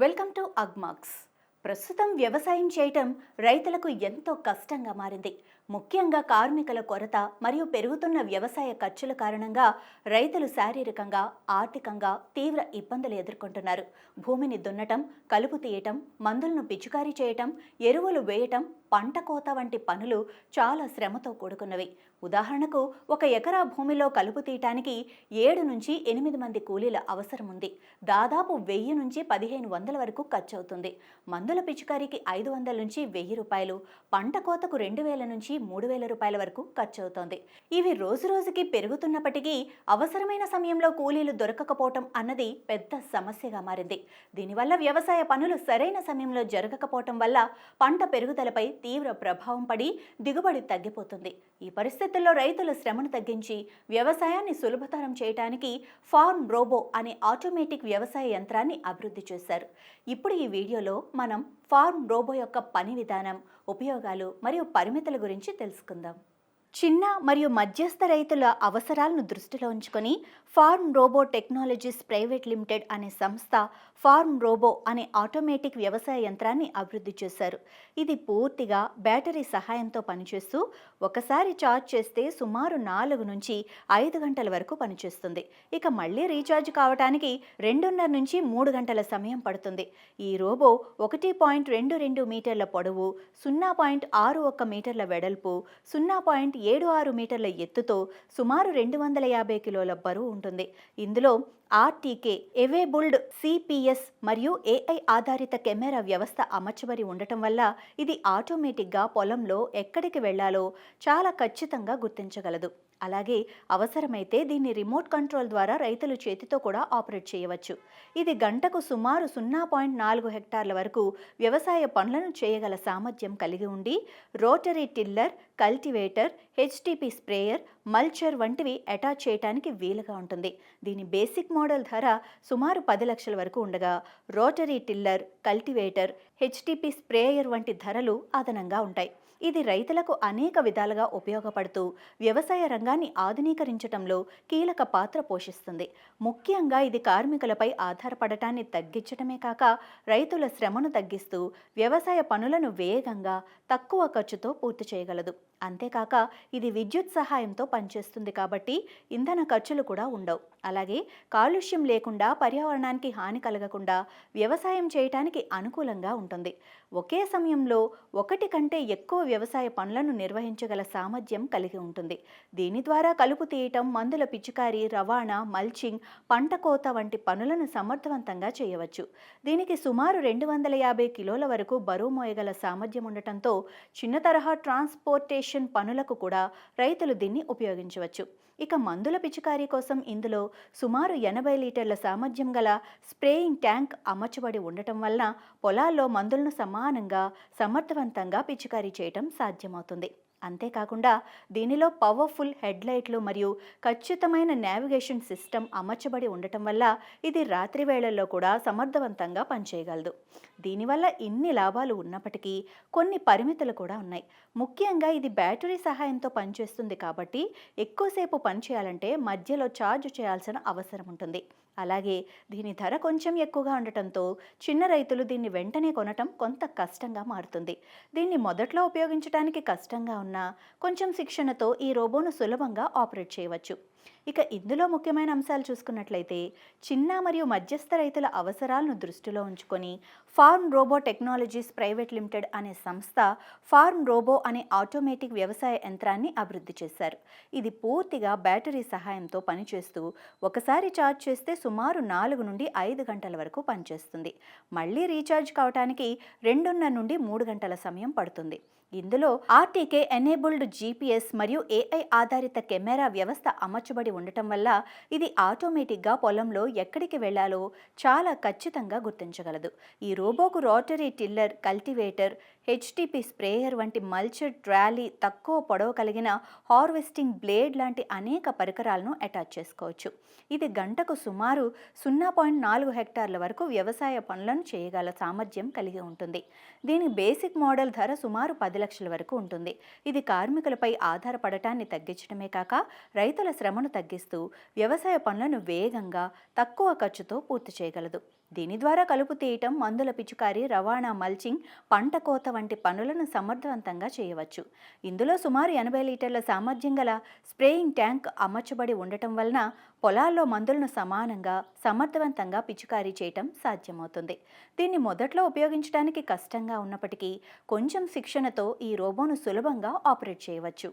Welcome to Agmax. ప్రస్తుతం వ్యవసాయం చేయటం రైతులకు ఎంతో కష్టంగా మారింది. ముఖ్యంగా కార్మికుల కొరత మరియు పెరుగుతున్న వ్యవసాయ ఖర్చుల కారణంగా రైతులు శారీరకంగా ఆర్థికంగా తీవ్ర ఇబ్బందులు ఎదుర్కొంటున్నారు. భూమిని దున్నటం కలుపు తీయటం మందులను పిచికారీ చేయటం ఎరువులు వేయటం పంట కోత వంటి పనులు చాలా శ్రమతో కూడుకున్నవి. ఉదాహరణకు ఒక ఎకరా భూమిలో కలుపు తీయటానికి ఏడు నుంచి ఎనిమిది మంది కూలీల అవసరం ఉంది దాదాపు వెయ్యి నుంచి పదిహేను వందల వరకు ఖర్చు అవుతుంది మందుల పిచికారీకి ఐదు వందల నుంచి వెయ్యి రూపాయలు పంట కోతకు రెండు వేల నుంచి మూడు వేల రూపాయల వరకు ఖర్చు అవుతోంది ఇవి రోజు రోజుకి పెరుగుతున్నప్పటికీ అవసరమైన సమయంలో కూలీలు దొరకకపోవటం అన్నది పెద్ద సమస్యగా మారింది. దీనివల్ల వ్యవసాయ పనులు సరైన సమయంలో జరగకపోవటం వల్ల పంట పెరుగుదలపై తీవ్ర ప్రభావం పడి దిగుబడి తగ్గిపోతుంది. ఈ పరిస్థితుల్లో రైతుల శ్రమను తగ్గించి వ్యవసాయాన్ని సులభతరం చేయడానికి ఫార్మ్ రోబో అనే ఆటోమేటిక్ వ్యవసాయ యంత్రాన్ని అభివృద్ధి చేశారు. ఇప్పుడు ఈ వీడియోలో మనం ఫార్మ్ రోబో యొక్క పని విధానం ఉపయోగాలు మరియు పరిమితుల గురించి తెలుసుకుందాం. చిన్న మరియు మధ్యస్థ రైతుల అవసరాలను దృష్టిలో ఉంచుకొని farm robo technologies private limited అనే సంస్థ ఫార్మ్ రోబో అనే ఆటోమేటిక్ వ్యవసాయ యంత్రాన్ని అభివృద్ధి చేశారు. ఇది పూర్తిగా బ్యాటరీ సహాయంతో పనిచేస్తూ ఒకసారి ఛార్జ్ చేస్తే సుమారు నాలుగు నుంచి ఐదు గంటల వరకు పనిచేస్తుంది. ఇక మళ్ళీ రీఛార్జ్ కావడానికి రెండున్నర నుంచి మూడు గంటల సమయం పడుతుంది. ఈ రోబో ఒకటి పాయింట్ రెండు రెండు మీటర్ల పొడవు సున్నా పాయింట్ ఆరు ఒక్క మీటర్ల వెడల్పు సున్నా పాయింట్ ఏడు ఆరు మీటర్ల ఎత్తుతో సుమారు రెండు వందల యాభై కిలోల బరువు ఉంటుంది. ఇందులో ఆర్టీకే ఎవేబుల్డ్ సిపిఎస్ మరియు ఏఐ ఆధారిత కెమెరా వ్యవస్థ అమర్చబడి ఉండటం వల్ల ఇది ఆటోమేటిక్గా పొలంలో ఎక్కడికి వెళ్ళాలో చాలా ఖచ్చితంగా గుర్తించగలదు. అలాగే అవసరమైతే దీన్ని రిమోట్ కంట్రోల్ ద్వారా రైతులు చేతితో కూడా ఆపరేట్ చేయవచ్చు. ఇది గంటకు సుమారు సున్నా పాయింట్ నాలుగు హెక్టార్ల వరకు వ్యవసాయ పనులను చేయగల సామర్థ్యం కలిగి ఉండి rotary tiller cultivator HTP sprayer mulcher వంటివి అటాచ్ చేయడానికి వీలుగా ఉంటుంది. దీని బేసిక్ మోడల్ ధర సుమారు పది లక్షల వరకు ఉండగా rotary tiller cultivator HTP sprayer వంటి ధరలు అదనంగా ఉంటాయి. ఇది రైతులకు అనేక విధాలుగా ఉపయోగపడుతూ వ్యవసాయ రంగాన్ని ఆధునీకరించడంలో కీలక పాత్ర పోషిస్తుంది. ముఖ్యంగా ఇది కార్మికులపై ఆధారపడటాన్ని తగ్గించడమే కాక రైతుల శ్రమను తగ్గిస్తూ వ్యవసాయ పనులను వేగంగా తక్కువ ఖర్చుతో పూర్తి చేయగలదు. అంతేకాక ఇది విద్యుత్ సహాయంతో పనిచేస్తుంది కాబట్టి ఇంధన ఖర్చులు కూడా ఉండవు. అలాగే కాలుష్యం లేకుండా పర్యావరణానికి హాని కలగకుండా వ్యవసాయం చేయటానికి అనుకూలంగా ఉంటుంది. ఒకే సమయంలో ఒకటి కంటే ఎక్కువ వ్యవసాయ పనులను నిర్వహించగల సామర్థ్యం కలిగి ఉంటుంది. దీని ద్వారా కలుపు తీయటం మందుల పిచికారీ రవాణా మల్చింగ్ పంట కోత వంటి పనులను సమర్థవంతంగా చేయవచ్చు. దీనికి సుమారు రెండు వందల యాభై కిలోల వరకు బరువు మోయగల సామర్థ్యం ఉండటంతో చిన్న తరహా ట్రాన్స్పోర్టేషన్ పనులకు కూడా రైతులు దీన్ని ఉపయోగించవచ్చు. ఇక మందుల పిచికారీ కోసం ఇందులో సుమారు ఎనభై లీటర్ల సామర్థ్యం గల స్ప్రేయింగ్ ట్యాంక్ అమర్చబడి ఉండటం వలన పొలాల్లో మందులను సమానంగా సమర్థవంతంగా పిచికారీ చేయటం సాధ్యమవుతుంది. అంతేకాకుండా దీనిలో పవర్ఫుల్ హెడ్లైట్లు మరియు ఖచ్చితమైన నావిగేషన్ సిస్టమ్ అమర్చబడి ఉండటం వల్ల ఇది రాత్రి వేళల్లో కూడా సమర్థవంతంగా పనిచేయగలదు. దీనివల్ల ఇన్ని లాభాలు ఉన్నప్పటికీ కొన్ని పరిమితులు కూడా ఉన్నాయి. ముఖ్యంగా ఇది బ్యాటరీ సహాయంతో పనిచేస్తుంది కాబట్టి ఎక్కువసేపు పనిచేయాలంటే మధ్యలో ఛార్జ్ చేయాల్సిన అవసరం ఉంటుంది. అలాగే దీని ధర కొంచెం ఎక్కువగా ఉండటంతో చిన్న రైతులు దీన్ని వెంటనే కొనటం కొంత కష్టంగా మారుతుంది. దీన్ని మొదట్లో ఉపయోగించడానికి కష్టంగా ఉన్నా కొంచెం శిక్షణతో ఈ రోబోను సులభంగా ఆపరేట్ చేయవచ్చు. ఇక ఇందులో ముఖ్యమైన అంశాలు చూసుకున్నట్లయితే చిన్న మరియు మధ్యస్థ రైతుల అవసరాలను దృష్టిలో ఉంచుకొని farm robo technologies private limited అనే సంస్థ ఫార్మ్ రోబో అనే ఆటోమేటిక్ వ్యవసాయ యంత్రాన్ని అభివృద్ధి చేశారు. ఇది పూర్తిగా బ్యాటరీ సహాయంతో పనిచేస్తూ ఒకసారి ఛార్జ్ చేస్తే సుమారు నాలుగు నుండి ఐదు గంటల వరకు పనిచేస్తుంది. మళ్ళీ రీఛార్జ్ కావడానికి రెండున్నర నుండి మూడు గంటల సమయం పడుతుంది. ఇందులో ఆర్టీకే ఎనేబుల్డ్ జీపీఎస్ మరియు ఏఐ ఆధారిత కెమెరా వ్యవస్థ అమర్చ అమర్చబడి ఉండటం వల్ల ఇది ఆటోమేటిక్గా పొలంలో ఎక్కడికి వెళ్ళాలో చాలా ఖచ్చితంగా గుర్తించగలదు. ఈ రోబోకు rotary tiller cultivator HTP sprayer వంటి మల్చర్ ట్రాలీ తక్కువ పొడవు కలిగిన హార్వెస్టింగ్ బ్లేడ్ లాంటి అనేక పరికరాలను అటాచ్ చేసుకోవచ్చు. ఇది గంటకు సుమారు సున్నా పాయింట్ నాలుగు హెక్టార్ల వరకు వ్యవసాయ పనులను చేయగల సామర్థ్యం కలిగి ఉంటుంది. దీని బేసిక్ మోడల్ ధర సుమారు పది లక్షల వరకు ఉంటుంది. ఇది కార్మికులపై ఆధారపడటాన్ని తగ్గించడమే కాక రైతుల శ్రమ శ్రమను తగ్గిస్తూ వ్యవసాయ పనులను వేగంగా తక్కువ ఖర్చుతో పూర్తి చేయగలదు. దీని ద్వారా కలుపు తీయటం మందుల పిచుకారి రవాణా మల్చింగ్ పంట కోత వంటి పనులను సమర్థవంతంగా చేయవచ్చు. ఇందులో సుమారు ఎనభై లీటర్ల సామర్థ్యం గల స్ప్రేయింగ్ ట్యాంక్ అమర్చబడి ఉండటం వలన పొలాల్లో మందులను సమానంగా సమర్థవంతంగా పిచుకారీ చేయటం సాధ్యమవుతుంది. దీన్ని మొదట్లో ఉపయోగించడానికి కష్టంగా ఉన్నప్పటికీ కొంచెం శిక్షణతో ఈ రోబోను సులభంగా ఆపరేట్ చేయవచ్చు.